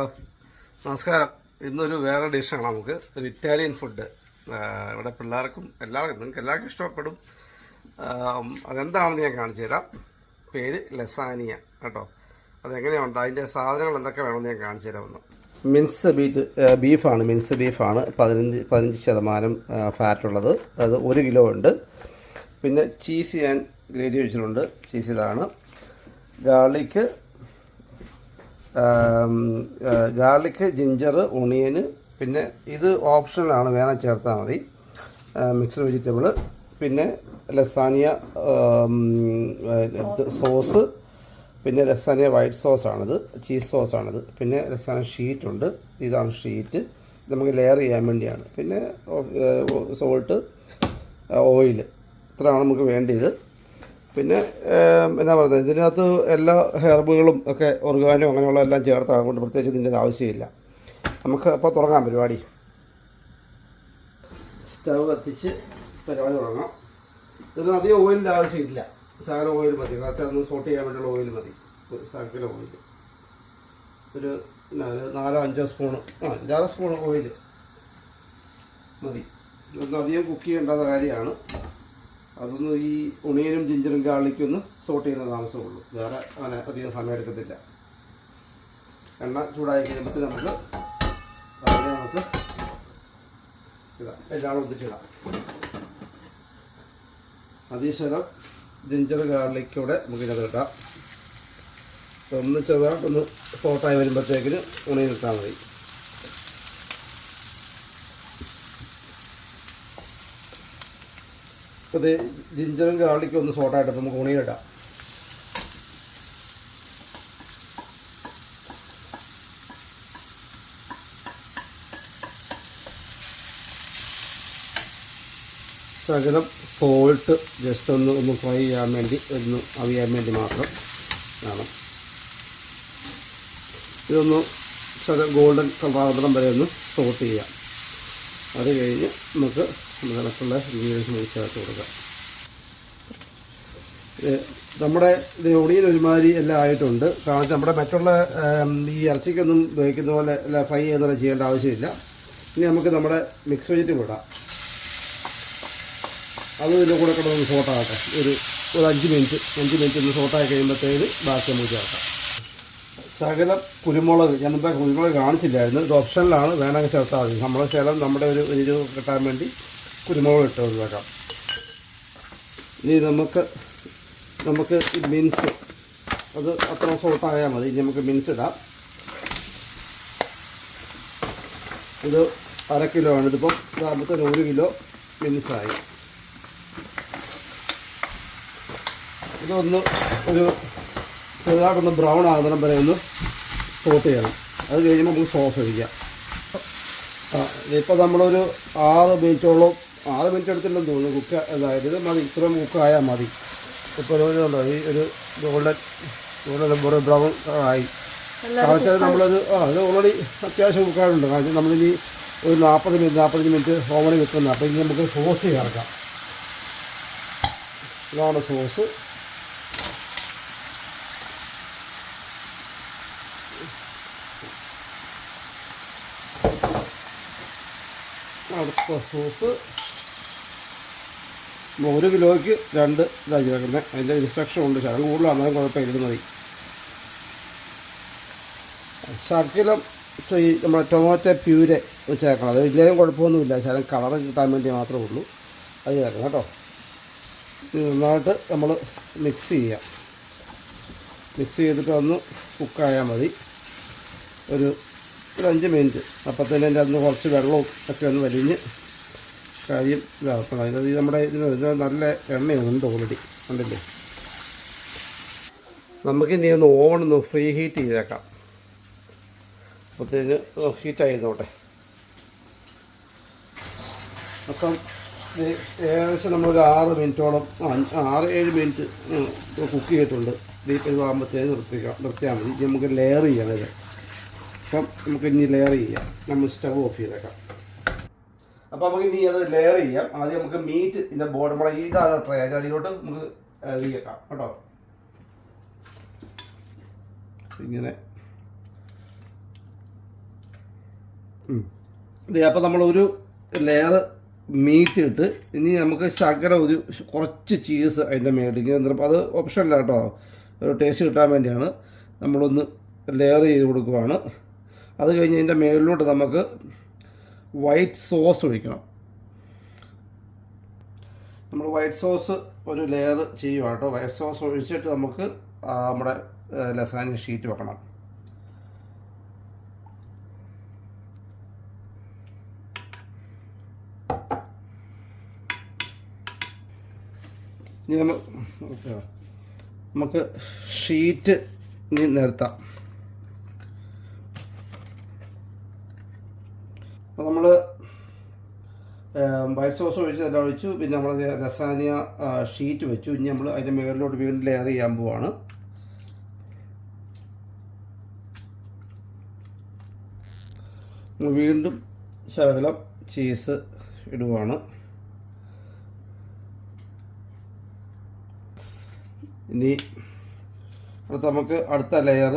നമസ്കാരം. ഇന്നൊരു വേറെ ഡിഷാണ് നമുക്ക്. ഒരു ഇറ്റാലിയൻ ഫുഡ്. ഇവിടെ പിള്ളേർക്കും എല്ലാവർക്കും നിങ്ങൾക്ക് എല്ലാവർക്കും ഇഷ്ടപ്പെടും. അതെന്താണെന്ന് ഞാൻ കാണിച്ചു തരാം. പേര് ലസാനിയ കേട്ടോ. അതെങ്ങനെയുണ്ട്? അതിന്റെ സാധനങ്ങൾ എന്തൊക്കെ വേണമെന്ന് ഞാൻ കാണിച്ചു തരാമെന്ന് മിൻസ് ബീറ്റ് ബീഫാണ്. മിൻസ് ബീഫാണ്. പതിനഞ്ച് പതിനഞ്ച് ശതമാനം ഫാറ്റുള്ളത്. അത് ഒരു കിലോ ഉണ്ട്. പിന്നെ ചീസ് ഞാൻ ഗ്രേഡി വെച്ചിട്ടുണ്ട് ചീസ് ഇതാണ്. ഗാർലിക്ക് ഗാർലിക് ജിഞ്ചർ ഒണിയന് പിന്നെ ഇത് ഓപ്ഷണലാണ് വേണം ചേർത്താൽ മതി. മിക്സ്ഡ് വെജിറ്റബിൾ പിന്നെ ലസാനിയ സോസ് പിന്നെ ലസാനിയ വൈറ്റ് സോസാണിത് ചീസ് സോസാണിത് പിന്നെ ലസാനിയ ഷീറ്റുണ്ട് ഇതാണ് ഷീറ്റ് നമുക്ക് ലെയർ ചെയ്യാൻ വേണ്ടിയാണ്. പിന്നെ സോൾട്ട് ഓയിൽ ഇത്രയാണ് നമുക്ക് വേണ്ടിയത്. പിന്നെ എന്നാ പറയുന്നത് ഇതിനകത്ത് എല്ലാ ഹെർബുകളും ഒക്കെ ഉറുകാനും അങ്ങനെയുള്ള എല്ലാം ചേർത്താണ് അതുകൊണ്ട് പ്രത്യേകിച്ച് ഇതിന്റെ ആവശ്യമില്ല. നമുക്ക് അപ്പോൾ തുടങ്ങാം പരിപാടി. സ്റ്റവ് കത്തിച്ച് പരിപാടി തുടങ്ങാം. ഇതിന് അധികം ഓയിലിന്റെ ആവശ്യമില്ല. ശകലം ഓയിൽ മതി. കുറച്ച് അതൊന്ന് സോട്ട് ചെയ്യാൻ വേണ്ടിയുള്ള ഓയിൽ മതി. ശകലം ഓയിൽ. ഒരു നാലോ അഞ്ചോ സ്പൂണ്. ആ അഞ്ചാറ് സ്പൂൺ ഓയിൽ മതി. ഇതൊന്നും അധികം കുക്ക് ചെയ്യേണ്ടാത്ത കാര്യമാണ്. അതൊന്ന് ഈ ഉണിയനും ജിഞ്ചറും ഗാർലിക്കും ഒന്ന് സോട്ട് ചെയ്യുന്ന താമസമുള്ളൂ. വേറെ അങ്ങനെ അധികം സമയം എടുക്കത്തില്ല. എണ്ണ ചൂടായി കഴിയുമ്പോൾ നമുക്ക് അതിനെ നമുക്ക് ഇടാം. എല്ലാം ഒന്നിച്ചിടാം അതീശ്വരം ജിഞ്ചർ ഗാർലിക്കൂടെ നമുക്ക് ഇതിനകത്ത് ഇടാം. ഒന്ന് ചെറുതായിട്ടൊന്ന് സോട്ടായി വരുമ്പോഴത്തേക്കിന് ഉണിയിലിട്ടാൽ മതി. അപ്പോൾ ഇത് ജിഞ്ചറും ഗാർലിക്കും ഒന്ന് സോട്ടായിട്ട് നമുക്ക് ഉണിയിലിടാം ശകലം സോൾട്ട് ജസ്റ്റ് ഒന്ന് ഒന്ന് ഫ്രൈ ചെയ്യാൻ വേണ്ടി ഒന്ന് അവിയാൻ വേണ്ടി മാത്രം വേണം ഇതൊന്ന് ശകലം ഗോൾഡൻ കളറാകുന്നിടം വരെ ഒന്ന് സോട്ട് ചെയ്യാം. അത് കഴിഞ്ഞ് നമുക്ക് നമുക്കുള്ള ഇൻഗ്രീഡിയൻസ് ചേർത്ത് കൊടുക്കാം. ഇത് നമ്മുടെ ഇത് ഒടിയിൽ ഒരുമാതിരി എല്ലാം ആയിട്ടുണ്ട്. കാരണം നമ്മുടെ മറ്റുള്ള ഈ ഇറച്ചിക്കൊന്നും ഉപയോഗിക്കുന്ന പോലെ അല്ല ഫ്രൈ ചെയ്യുന്ന ചെയ്യേണ്ട ആവശ്യമില്ല. ഇനി നമുക്ക് നമ്മുടെ മിക്സ് വെജിറ്റബിൾ ഇടാം. അത് ഇതിന്റെ കൂടെ കിടന്ന് സോട്ടാകട്ടെ ഒരു ഒരു അഞ്ച് മിനിറ്റ് അഞ്ച് മിനിറ്റ് ഒന്ന് സോട്ടായി കഴിയുമ്പോഴത്തേന് ബാക്കി നമുക്ക് ചേർക്കാം. ശകലം കുരുമുളക് എന്താ കുരുമുളക് കാണിച്ചില്ലായിരുന്നു. ഇത് ഓപ്ഷനിലാണ് വേണമെങ്കിൽ ചേർത്താൽ മതി. നമ്മുടെ ശകലം നമ്മുടെ ഒരു എരിവ് കിട്ടാൻ വേണ്ടി കുരുമുളക് ഇട്ട് ഒഴിവാക്കാം. ഇനി നമുക്ക് നമുക്ക് മിൻസ് അത് അത്ര സോട്ടായാൽ മതി. ഇനി നമുക്ക് മിൻസ് ഇടാം. ഇത് അര കിലോ ആണ്. ഇതിപ്പം ഉദാഹരണത്തിന് ഒരു കിലോ മിൻസായി ഇതൊന്ന് ഒരു ചെറുതായിട്ടൊന്ന് ബ്രൗൺ ആകുന്നിടം വരെ ഒന്ന് സോട്ട് ചെയ്യണം. അത് കഴിയുമ്പോൾ നമുക്ക് സോസ് ഒഴിക്കാം. ഇപ്പോൾ നമ്മളൊരു ആറ് മിനിറ്റോളം ആറ് മിനിറ്റ് എടുത്തില്ലെന്ന് തോന്നുന്നു. കുക്ക് അതായത് ഇത് മതി ഇത്രയും കുക്ക് ആയാൽ മതി. ഇപ്പോൾ ഒരു ഈ ഒരു ഗോൾഡൻ ഗോൾഡൻ ബ്രൗൺ ആയി. കാരണം നമ്മളത് ആ അത് ഓൾറെഡി അത്യാവശ്യം കുക്കാറുണ്ട് കാരണം നമ്മളിനി ഒരു നാൽപ്പത് മിനിറ്റ് നാൽപ്പത്തഞ്ച് മിനിറ്റ് ഓവനിൽ വെക്കുന്നത് അപ്പോൾ ഇനി നമുക്ക് സോസ് ചേർക്കാം. ഇതാണ് സോസ് അടുത്ത സോസ് ഒരു കിലോയ്ക്ക് രണ്ട് ഇതായി ചേർക്കുന്നത് അതിന്റെ ഇൻസ്ട്രക്ഷൻ ഉണ്ട്. ശകലം കൂടുതലാണെങ്കിലും കുഴപ്പമില്ല. ഇരുന്ന് മതി. ശകലം ഈ നമ്മുടെ ടൊമാറ്റോ പ്യൂരെ ചേർക്കണം അത് ഇല്ലെങ്കിലും കുഴപ്പമൊന്നുമില്ല. ശകലം കളർ കിട്ടാൻ വേണ്ടി മാത്രമേ ഉള്ളൂ. അത് ചേർക്കണം കേട്ടോ. നന്നായിട്ട് നമ്മൾ മിക്സ് ചെയ്യാം. മിക്സ് ചെയ്തിട്ട് ഒന്ന് കുക്കായാൽ മതി. ഒരു ഒരു അഞ്ച് മിനിറ്റ് അപ്പത്തന്നെ അതിന്റെ അന്ന് കുറച്ച് വെള്ളവും ഒക്കെ ഒന്ന് വലിഞ്ഞ് കാര്യം ഇതാക്കണം ഇത് ഈ നമ്മുടെ ഇതിന് ഇതിന് നല്ല എണ്ണയുണ്ട് ഓൾറെഡി കണ്ടില്ലേ? ഒന്ന് ഓവൺ ഒന്ന് ഫ്രീ ഹീറ്റ് ചെയ്തേക്കാം. അപ്പോഴത്തേന് ഹീറ്റായി നോട്ടെ അപ്പം ഏകദേശം നമ്മളൊരു ആറ് മിനിറ്റോളം ആറ് ഏഴ് മിനിറ്റ് കുക്ക് ചെയ്തിട്ടുണ്ട്. ഡീപ്പ് ഇതാകുമ്പോഴത്തേന് നിർത്തിക്കാം. നിർത്തിയാൽ മതി. നമുക്ക് ലെയർ ചെയ്യണം ഇത്. അപ്പം നമുക്ക് ഇനി ലെയർ ചെയ്യാം. നമ്മൾ സ്റ്റവ് ഓഫ് ചെയ്തേക്കാം. അപ്പോൾ നമുക്ക് ഇനി അത് ലെയർ ചെയ്യാം. ആദ്യം നമുക്ക് മീറ്റ് ഇതിന്റെ ബോർഡ് നമ്മളെ ഇതാണ് ട്രേ അതിന്റെ അടിയിലോട്ട് നമുക്ക് ഇത് ചെയ്യാം കേട്ടോ? ഇങ്ങനെ. അപ്പോൾ നമ്മളൊരു ലെയർ മീറ്റ് ഇട്ട് ഇനി നമുക്ക് ശകലം ഒരു കുറച്ച് ചീസ് അതിന്റെ മേടിക്കുക എന്നിട്ട് അത് ഓപ്ഷനല്ല കേട്ടോ. ഒരു ടേസ്റ്റ് കിട്ടാൻ വേണ്ടിയാണ്. നമ്മളൊന്ന് ലെയർ ചെയ്ത് കൊടുക്കുവാണ്. അത് കഴിഞ്ഞ് ഇതിന്റെ മേളിലോട്ട് നമുക്ക് വൈറ്റ് സോസ് ഒഴിക്കണം. നമ്മൾ വൈറ്റ് സോസ് ഒരു ലെയർ ചെയ്യുക കേട്ടോ. വൈറ്റ് സോസ് ഒഴിച്ചിട്ട് നമുക്ക് നമ്മുടെ ലസാനി ഷീറ്റ് വെക്കണം. ഇനി നമുക്ക് ഷീറ്റ് ഇനി നിരത്താം അപ്പോൾ നമ്മൾ വൈറ്റ് സോസ് ഒഴിച്ച് എല്ലാം ഒഴിച്ചു. പിന്നെ നമ്മൾ രസാനിയ ഷീറ്റ് വെച്ചു. ഇനി നമ്മൾ അതിന്റെ മുകളിലോട്ട് വീണ്ടും ലെയർ ചെയ്യാൻ പോവാണ്. വീണ്ടും ശകലം ചീസ് ഇടുവാണ്. ഇനി അടുത്ത നമുക്ക് അടുത്ത ലെയർ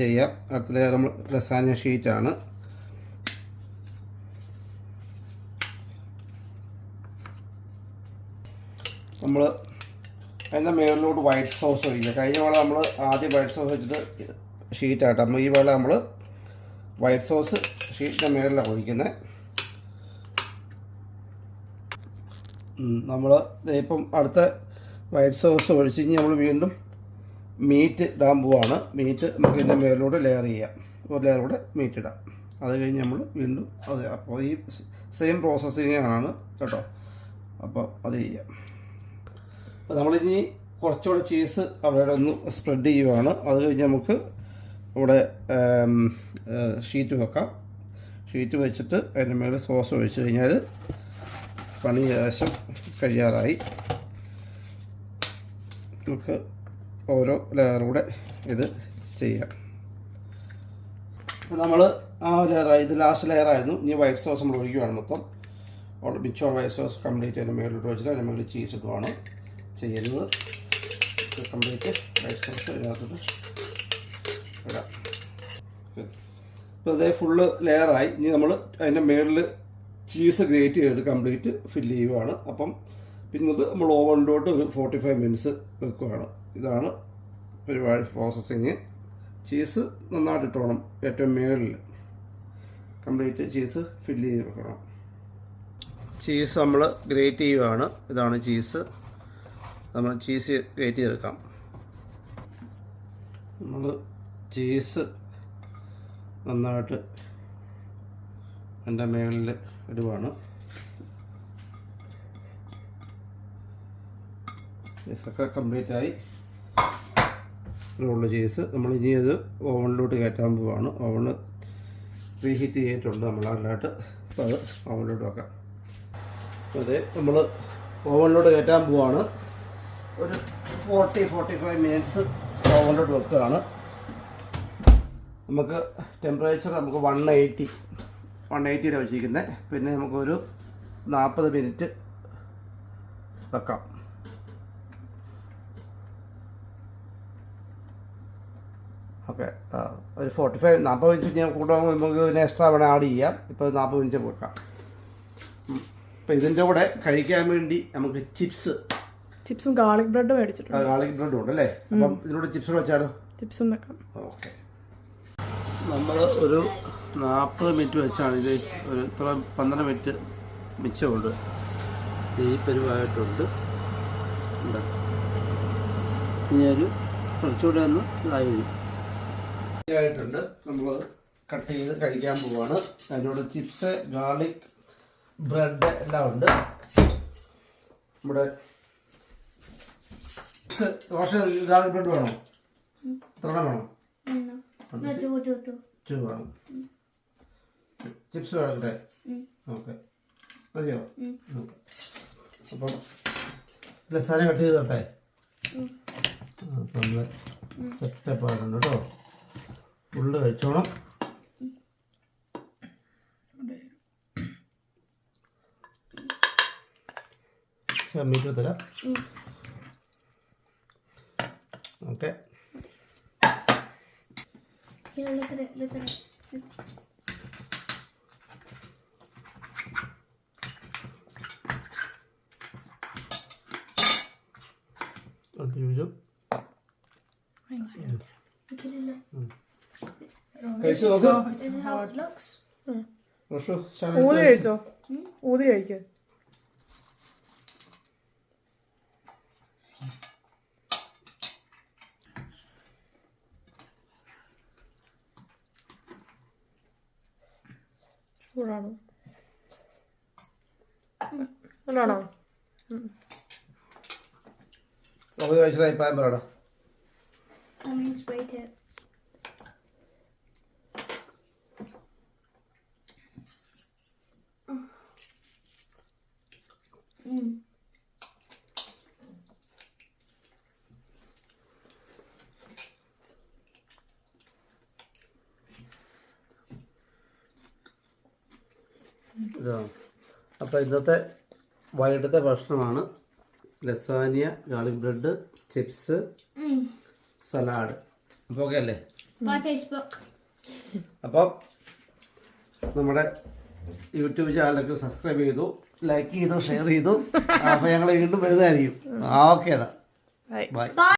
ചെയ്യാം. അടുത്ത ലെയർ നമ്മൾ ലസാനിയ ഷീറ്റാണ് നമ്മൾ അതിന്റെ മേളിലോട്ട് വൈറ്റ് സോസ് ഒഴിക്കുക. കഴിഞ്ഞ വേള നമ്മൾ ആദ്യം വൈറ്റ് സോസ് വെച്ചിട്ട് ഷീറ്റായിട്ട് അപ്പോൾ ഈ വേള നമ്മൾ വൈറ്റ് സോസ് ഷീറ്റിന്റെ മേളിലാണ് ഒഴിക്കുന്നത് നമ്മൾ ഇപ്പം അടുത്ത വൈറ്റ് സോസ് ഒഴിച്ച് കഴിഞ്ഞ് നമ്മൾ വീണ്ടും മീറ്റ് ഇടാൻ പോവാണ്. മീറ്റ് നമുക്ക് ഇതിന്റെ മേളിലൂടെ ലെയർ ചെയ്യാം. ഒരു ലെയർ മീറ്റ് ഇടാം. അത് കഴിഞ്ഞ് നമ്മൾ വീണ്ടും അത് അപ്പോൾ ഈ സെയിം പ്രോസസ്സിങ്ങാണ് കേട്ടോ. അപ്പോൾ അത് ചെയ്യാം. അപ്പോൾ നമ്മളിനി കുറച്ചുകൂടെ ചീസ് അവിടെ ഒന്ന് സ്പ്രെഡ് ചെയ്യുവാണ്. അത് കഴിഞ്ഞ് നമുക്ക് ഇവിടെ ഷീറ്റ് വെക്കാം. ഷീറ്റ് വെച്ചിട്ട് അതിന്റെ മേലെ സോസ് ഒഴിച്ച് കഴിഞ്ഞാൽ പണി ഏകദേശം കഴിയാറായി. നമുക്ക് ഓരോ ലെയറൂടെ ഇത് ചെയ്യാം. നമ്മൾ ആ ലെയറായി ഇത് ലാസ്റ്റ് ലെയറായിരുന്നു ഇനി വൈറ്റ് സോസ് നമ്മൾ ഒഴിക്കുകയാണ് മൊത്തം. മിച്ചോർ വൈറ്റ് സോസ് കംപ്ലീറ്റ് അതിന്റെ മേളിലോട്ട് വെച്ചിട്ട് അതിന്റെ മേളിൽ ചീസ് ചെയ്യുന്നത് കംപ്ലീറ്റ്. വൈറ്റ് സോസ് ഇടാം. ഇപ്പോൾ അതേ ഫുള്ള് ലെയറായി ഇനി നമ്മൾ അതിന്റെ മേളിൽ ചീസ് ഗ്രേറ്റ് ചെയ്ത് കംപ്ലീറ്റ് ഫില്ല് ചെയ്യുവാണ്. അപ്പം പിന്നെ നമ്മൾ ഓവനിലോട്ട് ഒരു ഫോർട്ടി ഫൈവ് മിനിറ്റ്സ് വെക്കുകയാണ് ഇതാണ് പരിപാടി പ്രോസസ്സിങ് ചീസ് നന്നായിട്ട് ഇട്ടോണം ഏറ്റവും മേളിൽ കംപ്ലീറ്റ് ചീസ് ഫില്ല് ചെയ്ത് വെക്കണം. ചീസ് നമ്മൾ ഗ്രേറ്റ് ചെയ്യുവാണ്. ഇതാണ് ചീസ് നമ്മൾ ചീസ് ഗ്രേറ്റ് ചെയ്തെടുക്കാം. നമ്മൾ ചീസ് നന്നായിട്ട് എന്റെ മേളിൽ ഇടുവാണ്. ചീസൊക്കെ കംപ്ലീറ്റ് ആയി. റോൾ ചീസ് നമ്മൾ ഇനി അത് ഓവനിലോട്ട് കയറ്റാൻ പോവാണ്. ഓവണ് റീഹീറ്റ് ചെയ്തിട്ടുണ്ട് നമ്മൾ നല്ലതായിട്ട് അപ്പോൾ അത് ഓവനിലോട്ട് വെക്കാം. അതെ നമ്മൾ ഓവനിലോട്ട് കയറ്റാൻ പോവാണ്. ഒരു ഫോർട്ടി ഫോർട്ടി ഫൈവ് മിനിറ്റ്സ് ഓവനിലോട്ട് വെക്കുകയാണ്. നമുക്ക് ടെമ്പറേച്ചർ നമുക്ക് വൺ എയ്റ്റി വൺ എയ്റ്റിയിലാണ് വെച്ചിരിക്കുന്നത് പിന്നെ നമുക്കൊരു നാൽപ്പത് മിനിറ്റ് വെക്കാം. ഓക്കെ ഒരു ഫോർട്ടി ഫൈവ് നാൽപ്പത് മിനിറ്റ് ഞാൻ കൂട്ടാൻ നമുക്ക് പിന്നെ എക്സ്ട്രാ വേണേൽ ആഡ് ചെയ്യാം. ഇപ്പോൾ നാൽപ്പത് മിനിറ്റ് വെക്കാം. അപ്പോൾ ഇതിന്റെ കൂടെ കഴിക്കാൻ വേണ്ടി നമുക്ക് ചിപ്സ് ചിപ്സും ഗാർലിക് ബ്രെഡ് മേടിച്ചിട്ടുണ്ട്. ഗാർലിക് ബ്രെഡും ഉണ്ട് അല്ലേ? അപ്പം ഇതിലൂടെ ചിപ്സ് വെച്ചാലോ? ചിപ്സും വെക്കാം. ഓക്കെ. നമ്മൾ ഒരു നാൽപ്പത് മിനിറ്റ് വെച്ചാണ് ഇത് ഒരു ഇത്ര പന്ത്രണ്ട് മിനിറ്റ് മിച്ചമുണ്ട്. ഈ പരിവായിട്ടുണ്ട്. ഉണ്ട് ഇനി ഒരു കുറച്ചുകൂടെ ഒന്ന് ഇതായി വരും. ആയിട്ടുണ്ട് നമ്മൾ കട്ട് ചെയ്ത് കഴിക്കാൻ പോവാണ്. അതിനോട് ചിപ്സ് ഗാർലിക് ബ്രെഡ് എല്ലാം ഉണ്ട്. നമ്മുടെ ദോശ ഗാർലിക് ബ്രെഡ് വേണോ. എത്ര എണ്ണം. വേണം ചു വേണം. ചിപ്സ് വേണ്ടേ? ഓക്കെ. മതിയോ? ഓക്കെ. അപ്പം ലസാന കട്ട് ചെയ്തോട്ടെ? അപ്പം നമ്മൾ സെറ്റപ്പ് ആയിട്ടുണ്ട് കേട്ടോ. ഉള്ളു കഴിച്ചോണം. മീറ്റ് തരാം. Okay. Here, look at it, look at it. What do you do? Look at it, look. Mm. This is how, it's how it looks. Mm. ഊതി കഴിച്ചോ ഊതി കഴിക്കാൻ ചൂടാണോ നല്ലതാണോ നമുക്ക് കഴിച്ചിട്ട് അഭിപ്രായം പറയടാ. That means rate it. Mm. അപ്പോൾ ഇന്നത്തെ വൈകിട്ടത്തെ ഭക്ഷണമാണ് lasagna garlic bread chips. Salad. അപ്പോൾ ഓക്കെ അല്ലേ. അപ്പം നമ്മുടെ യൂട്യൂബ് ചാനലൊക്കെ സബ്സ്ക്രൈബ് ചെയ്തു ലൈക്ക് ചെയ്തു ഷെയർ ചെയ്തു. അപ്പോൾ ഞങ്ങൾ വീണ്ടും വരുന്നതായിരിക്കും. Okay bye